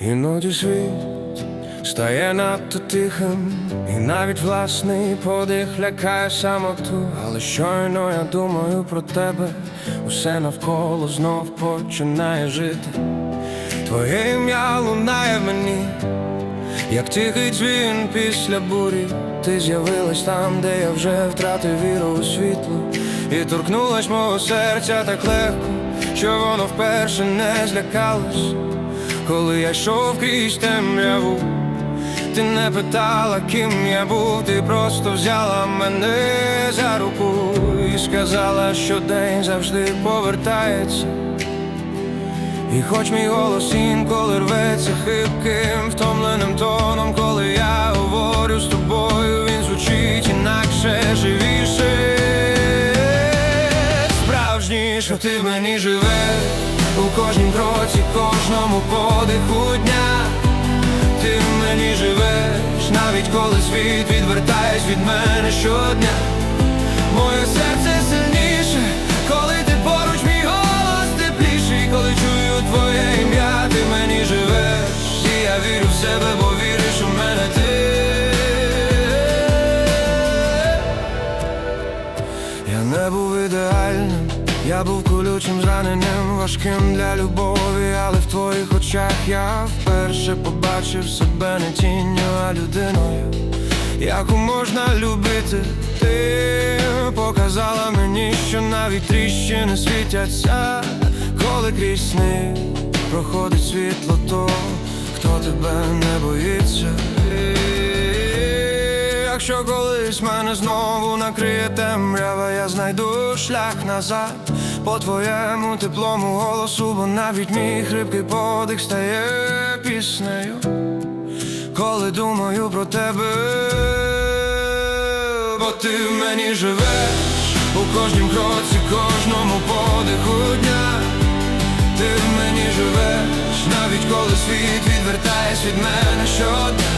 Іноді світ стає надто тихим, і навіть власний подих лякає самоту. Але щойно я думаю про тебе, усе навколо знов починає жити. Твоє ім'я лунає мені, як тихий дзвін після бурі. Ти з'явилась там, де я вже втратив віру у світло, і торкнулась мого серця так легко, що воно вперше не злякалось. Коли я йшов крізь темряву, ти не питала, ким я був, ти просто взяла мене за руку і сказала, що день завжди повертається. І хоч мій голос інколи рветься хибким, втомленим тоном, коли я говорю з тобою, він звучить інакше живіше, справжніше ти в мені живеш у кожнім кроці, кожному подиху дня. Ти в мені живеш, навіть коли світ відвертаєш від мене щодня. Моє серце я був колючим, зраненим, важким для любові, але в твоїх очах я вперше побачив себе не тінню, а людиною, яку можна любити. Ти показала мені, що навіть тріщини світяться, коли крізь сни проходить світло, то хто тебе не боїться. Якщо колись мене знову накриє темрява, я знайду шлях назад по твоєму теплому голосу, бо навіть мій хрипкий подих стає піснею, коли думаю про тебе, бо ти в мені живеш у кожнім кроці, кожному подиху дня. Ти в мені живеш, навіть коли світ відвертаєш від мене щодня.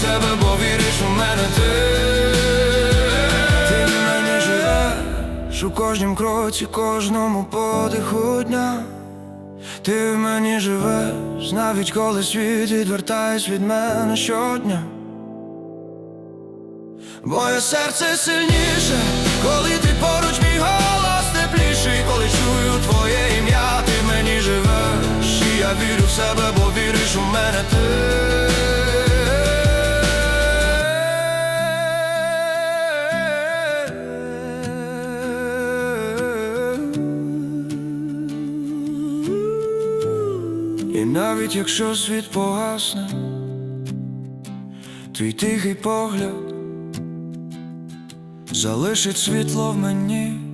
Себе, бо віриш у мене ти. Ти в мені живеш у кожнім кроці, кожному подиху дня. Ти в мені живеш, навіть коли світ відвертаєш від мене щодня. Моє серце сильніше, коли ти поруч мій голос тепліший, коли чую твоє ім'я, ти мені живеш, і я вірю в себе, бо віриш у мене ти. І навіть якщо світ погасне, твій тихий погляд залишить світло в мені.